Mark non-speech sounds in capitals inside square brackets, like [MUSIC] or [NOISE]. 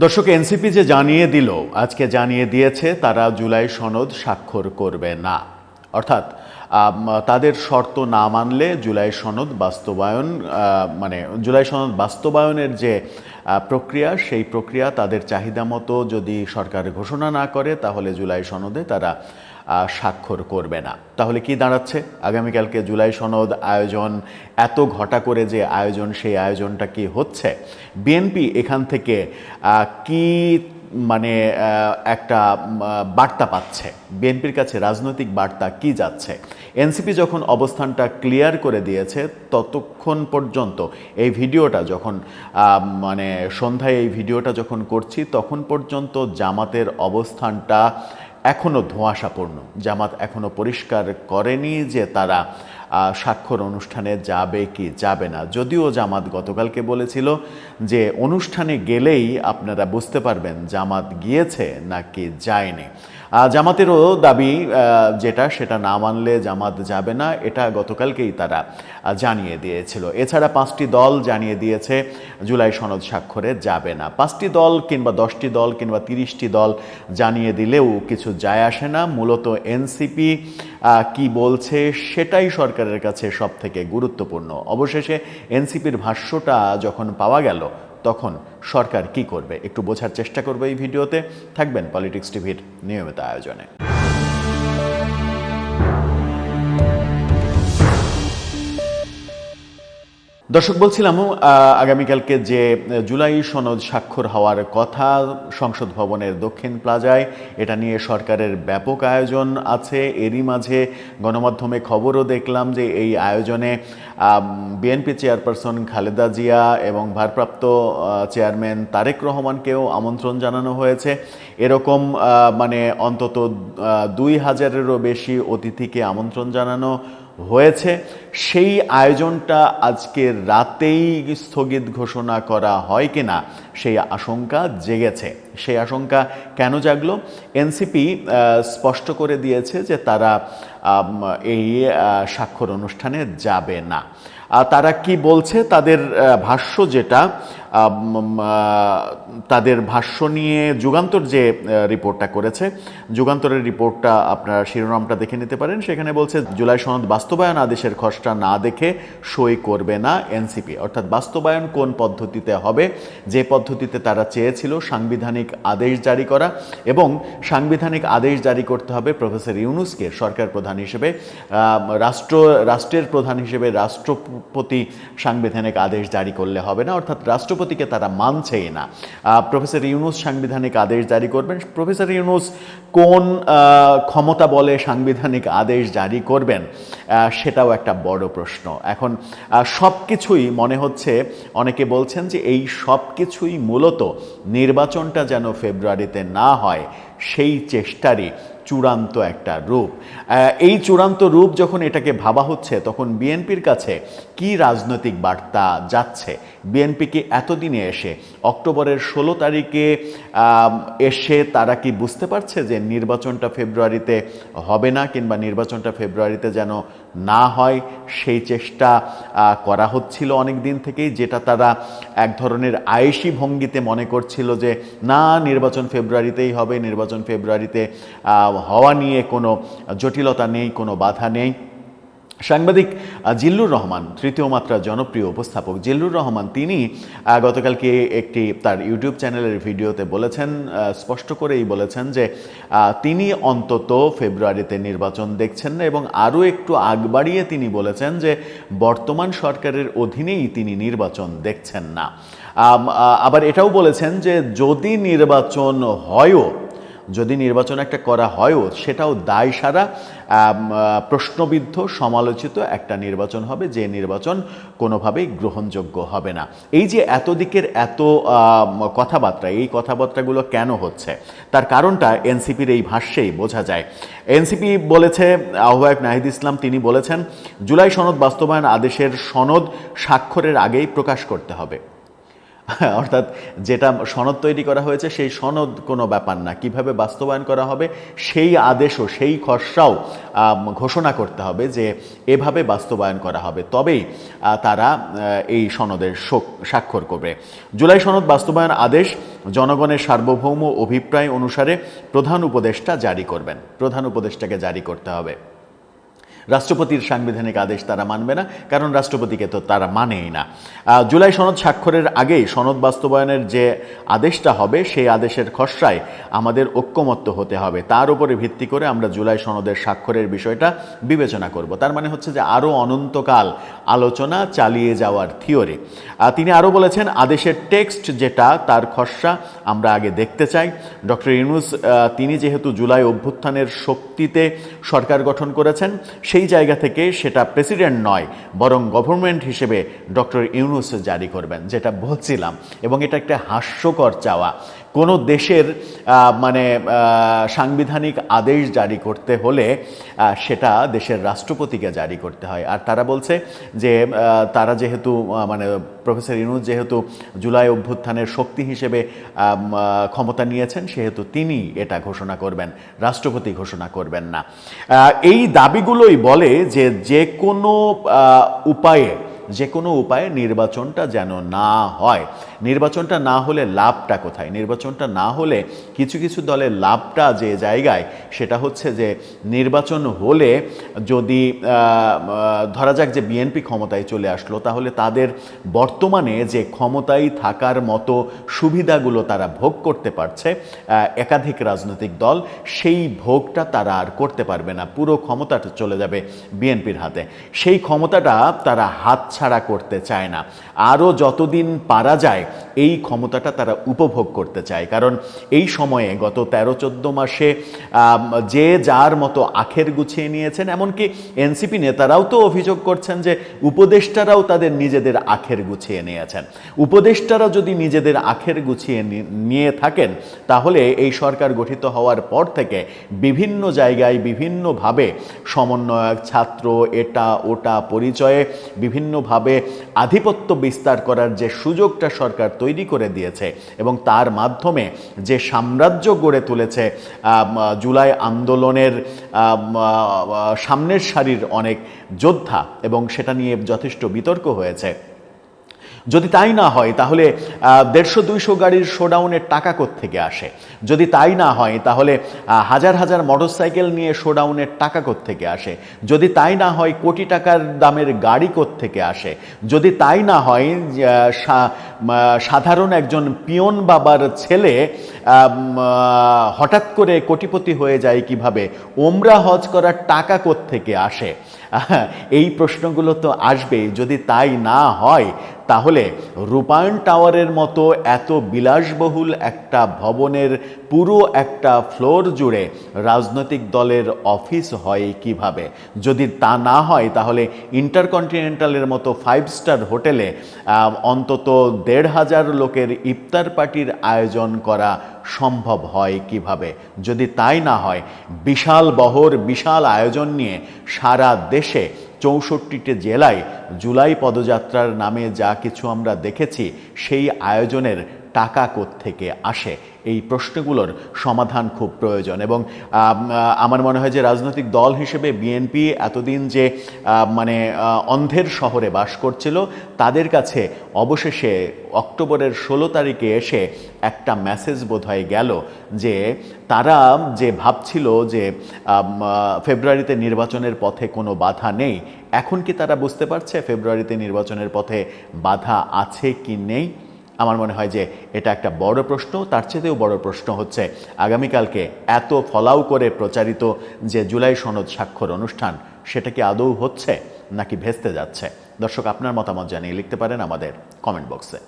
দর্শক, এনসিপি যে জানিয়ে দিল, আজকে জানিয়ে দিয়েছে তারা জুলাই সনদ স্বাক্ষর করবে না। অর্থাৎ তাদের শর্ত না মানলে জুলাই সনদ বাস্তবায়ন মানে জুলাই সনদ বাস্তবায়নের যে প্রক্রিয়া, সেই প্রক্রিয়া তাদের চাহিদা মতো যদি সরকার ঘোষণা না করে, তাহলে জুলাই সনদে তারা স্বাক্ষর করবে না। তাহলে কি দাঁড়াচ্ছে? আগামীকালকে জুলাই সনদ আয়োজন এত ঘটা করে যে আয়োজন, সেই আয়োজনটা কি হচ্ছে? বিএনপি এখান থেকে কি মানে একটা বার্তা পাচ্ছে? বিএনপির কাছে রাজনৈতিক বার্তা কি যাচ্ছে? এনসিপি যখন অবস্থানটা ক্লিয়ার করে দিয়েছে, ততক্ষণ পর্যন্ত এই ভিডিওটা যখন মানে সন্ধ্যায় এই ভিডিওটা যখন করছি, তখন পর্যন্ত জামাতের অবস্থানটা এখনও ধোঁয়াশাপূর্ণ। জামাত এখনও পরিষ্কার করেনি যে তারা স্বাক্ষর অনুষ্ঠানে যাবে কি যাবে না। যদিও জামাত গতকালকে বলেছিল যে অনুষ্ঠানে গেলেই আপনারা বুঝতে পারবেন জামাত গিয়েছে নাকি যায়নি। জামাতেরও দাবি যেটা, সেটা না মানলে জামাত যাবে না, এটা গতকালকেই তারা জানিয়ে দিয়েছিল। এছাড়া পাঁচটি দল জানিয়ে দিয়েছে, জুলাই সনদ স্বাক্ষরে যাবে না। পাঁচটি দল কিংবা দশটি দল কিংবা তিরিশটি দল জানিয়ে দিলেও কিছু যায় আসে না। মূলত এনসিপি কি বলছে সেটাই সরকারের কাছে সব থেকে গুরুত্বপূর্ণ। অবশেষে এনসিপির ভাষ্যটা যখন পাওয়া গেল তখন সরকার কি করবে? একটু বোঝার চেষ্টা করবে এই ভিডিওতে। থাকবেন পলিটিক্স টিভির নিয়মিত আয়োজনে। দর্শক বলছিলাম আগামীকালকে যে জুলাই সনদ স্বাক্ষর হওয়ার কথা সংসদ ভবনের দক্ষিণ প্লাজায়, এটা নিয়ে সরকারের ব্যাপক আয়োজন আছে। এরই মাঝে গণমাধ্যমে খবরও দেখলাম যে এই আয়োজনে বিএনপি চেয়ারপারসন খালেদা জিয়া এবং ভারপ্রাপ্ত চেয়ারম্যান তারেক রহমানকেও আমন্ত্রণ জানানো হয়েছে। এরকম মানে অন্তত দুই হাজারেরও বেশি অতিথিকে আমন্ত্রণ জানানো হয়েছে। সেই আয়োজনটা আজকে রাতেই স্থগিত ঘোষণা করা হয় কিনা সেই আশঙ্কা জেগেছে। সেই আশঙ্কা কেন জাগলো? এনসিপি স্পষ্ট করে দিয়েছে যে তারা এই স্বাক্ষর অনুষ্ঠানে যাবে না। তারা কি বলছে? তাদের ভাষ্য যেটা তাদের ভাষ্য নিয়ে যুগান্তর যে রিপোর্টটা করেছে, যুগান্তরের রিপোর্টটা আপনারা শিরোনামটা দেখে নিতে পারেন। সেখানে বলছে, জুলাই সনদ বাস্তবায়ন আদেশের খসড়া না দেখে সই করবে না এনসিপি। অর্থাৎ বাস্তবায়ন কোন পদ্ধতিতে হবে, যে পদ্ধতিতে তারা চেয়েছিল, সাংবিধানিক আদেশ জারি করা এবং সাংবিধানিক আদেশ জারি করতে হবে প্রফেসর ইউনুসকে, সরকার প্রধান হিসেবে। রাষ্ট্র, রাষ্ট্রের প্রধান হিসেবে রাষ্ট্রপতি সাংবিধানিক আদেশ জারি করলে হবে না। অর্থাৎ রাষ্ট্রপতিকে তারা মানছেই না। প্রফেসর ইউনুস সাংবিধানিক আদেশ জারি করবেন। প্রফেসর ইউনুস কোন ক্ষমতা বলে সাংবিধানিক আদেশ জারি করবেন সেটাও একটা বড় প্রশ্ন। এখন সব কিছুই মনে হচ্ছে, অনেকে বলছেন যে এই সব কিছুই মূলত নির্বাচনটা যেন ফেব্রুয়ারিতে না হয়, সেই চেষ্টারই চূড়ান্ত একটা রূপ। এই চূড়ান্ত রূপ যখন এটাকে ভাবা হচ্ছে, তখন বিএনপির কাছে কি রাজনৈতিক বার্তা যাচ্ছে? বিএনপিকে এতদিনে এসে, অক্টোবরের ষোলো তারিখে এসে তারা কি বুঝতে পারছে যে নির্বাচনটা ফেব্রুয়ারিতে হবে না কিংবা নির্বাচনটা ফেব্রুয়ারিতে যেন না হয়? সেই চেষ্টা করা হচ্ছিল অনেক দিন থেকেই, যেটা তারা এক ধরনের আয়েসি ভঙ্গিতে মনে করছিল যে, না, নির্বাচন ফেব্রুয়ারিতেই হবে, নির্বাচন ফেব্রুয়ারিতে হওয়া নিয়ে কোনো জটিলতা নেই, কোনো বাধা নেই। সাংবাদিক জিল্লুর রহমান, তৃতীয় মাত্রা জনপ্রিয় উপস্থাপক জিল্লুর রহমান, তিনি গতকালকে একটি তার ইউটিউব চ্যানেলের ভিডিওতে বলেছেন স্পষ্ট করেই বলেছেন যে তিনি অন্তত ফেব্রুয়ারিতে নির্বাচন দেখছেন না এবং আরও একটু আগ বাড়িয়ে তিনি বলেছেন যে, বর্তমান সরকারের অধীনেই তিনি নির্বাচন দেখছেন না। আবার এটাও বলেছেন যে, যদি নির্বাচন হয়ও যদি নির্বাচন একটা করা হয়ও সেটাও দায় সারা প্রশ্নবিদ্ধ, সমালোচিত একটা নির্বাচন হবে, যে নির্বাচন কোনোভাবেই গ্রহণযোগ্য হবে না। এই যে এত দিকের এত কথাবার্তা, এই কথাবার্তাগুলো কেন হচ্ছে? তার কারণটা এনসিপির এই ভাষ্যেই বোঝা যায়। এনসিপি বলেছে, আহ্বায়ক নাহিদ ইসলাম তিনি বলেছেন, জুলাই সনদ বাস্তবায়ন আদেশের সনদ স্বাক্ষরের আগেই প্রকাশ করতে হবে। [LAUGHS] অর্থাৎ যেটা সনদ তৈরি করা হয়েছে, সেই সনদ কোনো ব্যাপার না। কীভাবে বাস্তবায়ন করা হবে, সেই আদেশও, সেই খসড়াও ঘোষণা করতে হবে যে এভাবে বাস্তবায়ন করা হবে। তবেই তারা এই সনদের স্বাক্ষর করবে। জুলাই সনদ বাস্তবায়ন আদেশ জনগণের সার্বভৌম অভিপ্রায় অনুসারে প্রধান উপদেষ্টা জারি করবেন। প্রধান উপদেষ্টাকে জারি করতে হবে। রাষ্ট্রপতির সাংবিধানিক আদেশ তারা মানবে না, কারণ রাষ্ট্রপতিকে তো তারা মানেই না। জুলাই সনদ স্বাক্ষরের আগেই সনদ বাস্তবায়নের যে আদেশটা হবে, সেই আদেশের খসড়ায় আমাদের ঐক্যমত্য হতে হবে। তার উপরে ভিত্তি করে আমরা জুলাই সনদের স্বাক্ষরের বিষয়টা বিবেচনা করব। তার মানে হচ্ছে যে আরও অনন্তকাল আলোচনা চালিয়ে যাওয়ার থিওরি। তিনি আরও বলেছেন, আদেশের টেক্সট যেটা, তার খসড়া আমরা আগে দেখতে চাই। ডক্টর ইউনুস তিনি যেহেতু জুলাই অভ্যুত্থানের শক্তিতে সরকার গঠন করেছেন সেই জায়গা থেকে সেটা প্রেসিডেন্ট নয়, বরং গভর্নমেন্ট হিসেবে ডক্টর ইউনুস জারি করবেন, যেটা বলছিলাম। এবং এটা একটা হাস্যকর চাওয়া। কোনো দেশের মানে সাংবিধানিক আদেশ জারি করতে হলে সেটা দেশের রাষ্ট্রপতিকে জারি করতে হয়। আর তারা বলছে যে তারা যেহেতু মানে প্রফেসর ইনুজ যেহেতু জুলাই অভ্যুত্থানের শক্তি হিসেবে ক্ষমতা নিয়েছেন, সেহেতু তিনি এটা ঘোষণা করবেন, রাষ্ট্রপতি ঘোষণা করবেন না। এই দাবিগুলোই বলে যে যে কোনো উপায়ে যে কোনো উপায়ে নির্বাচনটা যেন না হয়। নির্বাচনটা না হলে লাভটা কোথায়? নির্বাচনটা না হলে কিছু কিছু দলের লাভটা যে জায়গায়, সেটা হচ্ছে যে নির্বাচন হলে যদি ধরা যাক যে বিএনপি ক্ষমতায় চলে আসলো, তাহলে তাদের বর্তমানে যে ক্ষমতায় থাকার মতো সুবিধাগুলো তারা ভোগ করতে পারছে একাধিক রাজনৈতিক দল, সেই ভোগটা তারা আর করতে পারবে না। পুরো ক্ষমতাটা চলে যাবে বিএনপির হাতে। সেই ক্ষমতাটা তারা হাতছাড়া করতে চায় না। আরও যতদিন পারা যায়, এই ক্ষমতাটা তারা উপভোগ করতে চায়। কারণ এই সময়ে গত তেরো, চোদ্দ মাসে যে যার মতো আখের গুছিয়ে নিয়েছেন, এমনকি এনসিপি নেতারাও তো অভিযোগ করছেন যে উপদেষ্টারাও তাদের নিজেদের আখের গুছিয়ে নিয়েছেন। উপদেষ্টারা যদি নিজেদের আখের গুছিয়ে নিয়ে থাকেন, তাহলে এই সরকার গঠিত হওয়ার পর থেকে বিভিন্ন জায়গায় বিভিন্নভাবে সমন্বয়ক, ছাত্র, এটা, ওটা পরিচয়ে বিভিন্নভাবে আধিপত্য বিস্তার করার যে সুযোগটা সরকার তৈরি করে দিয়েছে এবং তার মাধ্যমে যে সাম্রাজ্য গড়ে তুলেছে জুলাই আন্দোলনের সামনের সারির অনেক যোদ্ধা এবং সেটা নিয়ে যথেষ্ট বিতর্ক হয়েছে। যদি তাই না হয়, তাহলে দেড়শো দুইশো গাড়ির শোডাউনের টাকা থেকে আসে? যদি তাই না হয়, তাহলে হাজার হাজার মোটরসাইকেল নিয়ে শোডাউনের টাকা থেকে আসে? যদি তাই না হয়, কোটি টাকার দামের গাড়ি থেকে আসে? যদি তাই না হয় সাধারণ একজন পিয়ন বাবার ছেলে হঠাৎ করে কোটিপতি হয়ে যায় কীভাবে? ওমরা হজ করার টাকা থেকে আসে? এই প্রশ্নগুলো তো আসবেই যদি তাই না হয়, তাহলে রূপায়ণ টাওয়ারের মতো এত বিলাসবহুল একটা ভবনের পুরো একটা ফ্লোর জুড়ে রাজনৈতিক দলের অফিস হয় কীভাবে? যদি তা না হয়, তাহলে ইন্টারকন্টিনেন্টালের মতো ফাইভ স্টার হোটেলে অন্তত দেড় হাজার লোকের ইফতার পার্টির আয়োজন করা সম্ভব হয় কীভাবে? যদি তাই না হয়, বিশাল বহর, বিশাল আয়োজন নিয়ে সারা দেশে চৌষট্টিটি জেলায় জুলাই পদযাত্রার নামে যা কিছু আমরা দেখেছি, সেই আয়োজনের টাকা থেকে আসে? এই প্রশ্নগুলোর সমাধান খুব প্রয়োজন এবং আমার মনে হয় যে রাজনৈতিক দল হিসেবে বিএনপি এতদিন যে মানে অন্ধের শহরে বাস করছিল, তাদের কাছে অবশেষে অক্টোবরের ষোলো তারিখে এসে একটা মেসেজ বোধহয় গেল যে তারা যে ভাবছিল যে ফেব্রুয়ারিতে নির্বাচনের পথে কোনো বাধা নেই, এখন কি তারা বুঝতে পারছে ফেব্রুয়ারিতে নির্বাচনের পথে বাধা আছে কি নেই? আমার মনে হয় যে এটা একটা বড় প্রশ্ন, তার চেয়েও বড় প্রশ্ন হচ্ছে আগামীকালকে এত ফলাও করে প্রচারিত যে জুলাই সনদ স্বাক্ষর অনুষ্ঠান, সেটা কি আদৌ হচ্ছে নাকি ভেস্তে যাচ্ছে? দর্শক, আপনার মতামত জানিয়ে লিখতে পারেন আমাদের কমেন্ট বক্সে